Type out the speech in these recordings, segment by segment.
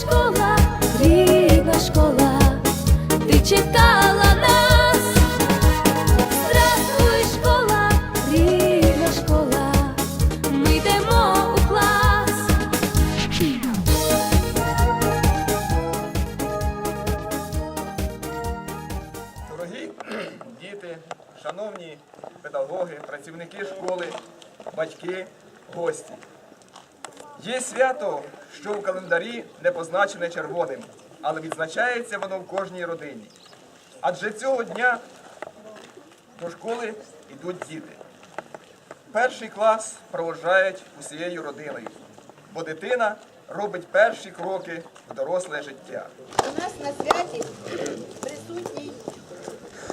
школа, рідна школа, ти чекала нас. Здравствуй, школа, рідна школа, ми йдемо у клас. Дорогі діти, шановні педагоги, працівники школи, батьки, гості. Є свято, що в календарі не позначене червоним, але відзначається воно в кожній родині. Адже цього дня до школи йдуть діти. Перший клас проводжають усією родиною, бо дитина робить перші кроки в доросле життя. У нас на святі присутній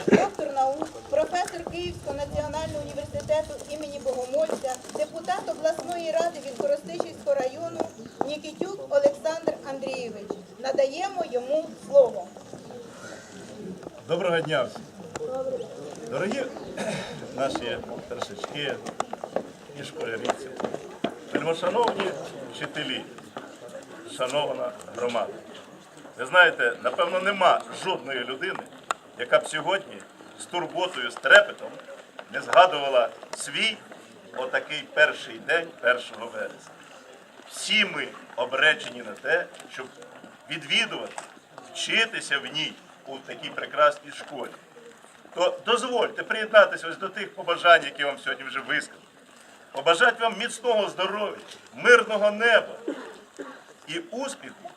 доктор наук, професор Київського національного університету імені Богомольця, депутат обласної ради від Коростишівського району Нікітюк Олександр Андрійович. Надаємо йому слово. Доброго дня всім. Дорогі наші першачки і школяріці, вельмишановні вчителі, шановна громада. Ви знаєте, напевно, нема жодної людини, яка б сьогодні з турботою, з трепетом не згадувала свій отакий перший день 1 вересня. Всі ми обречені на те, щоб відвідувати, вчитися в ній у такій прекрасній школі. То дозвольте приєднатися ось до тих побажань, які вам сьогодні вже висказав. Побажати вам міцного здоров'я, мирного неба і успіху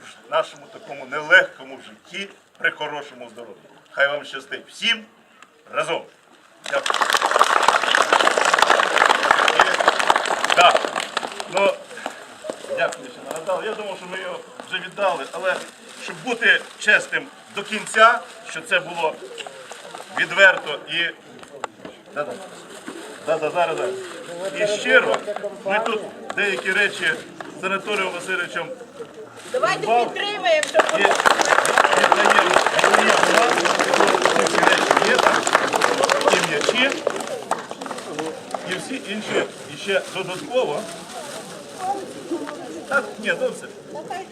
в нашому такому нелегкому житті при хорошому здоров'ї. Хай вам щастить всім разом. Дякую. І, да, ну, Дякую, Я думав, що ми його вже віддали, але щоб бути чесним до кінця, що це було відверто і. Да-да. Да-да, зараз, зараз. І щиро, ми тут деякі речі з Анатолієм Васильовичем Давайте підтримаємо, щоб і віддаємо ці речі є там, і м'ячі, і всі інші і ще додатково. Так, ні, все.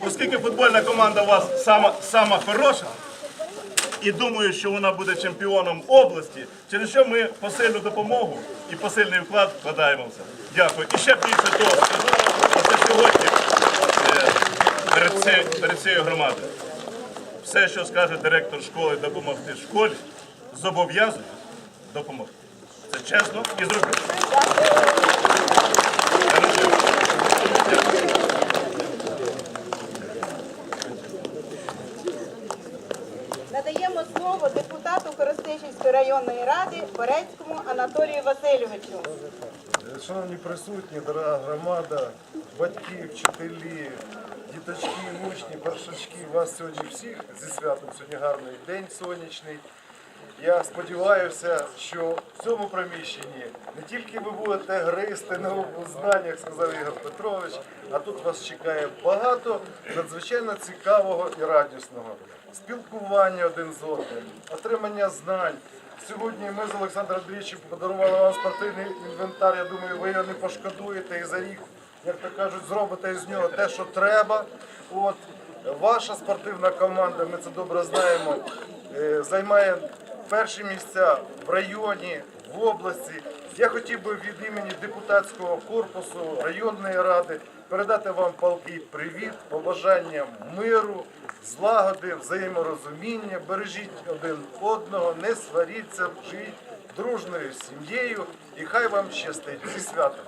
Оскільки футбольна команда у вас сама, сама хороша, і думаю, що вона буде чемпіоном області, через що ми посильну допомогу і посильний вклад вкладаємо в це. Дякую. І ще більше того скажу, це сьогодні е, перед, цією, перед цією громадою. Все, що скаже директор школи допомогти школі, зобов'язує допомогти. Це чесно і зробити. Надаємо слово депутату Коростишівської районної ради Борецькому Анатолію Васильовичу. Шановні присутні, дорога громада, батьки, вчителі, діточки, учні, першачки, вас сьогодні всіх зі святом сьогодні гарний день сонячний. Я сподіваюся, що в цьому приміщенні не тільки ви будете гристи на знань, як сказав Ігор Петрович, а тут вас чекає багато надзвичайно цікавого і радісного. Спілкування один з одним, отримання знань. Сьогодні ми з Олександром Андрійовичем подарували вам спортивний інвентар. Я думаю, ви його не пошкодуєте і за рік, як то кажуть, зробите з нього те, що треба. От ваша спортивна команда, ми це добре знаємо, е, займає перші місця в районі, в області. Я хотів би від імені депутатського корпусу районної ради передати вам палкий привіт, побажання миру, злагоди, взаєморозуміння. Бережіть один одного, не сваріться, живіть дружною сім'єю і хай вам щастить зі святом.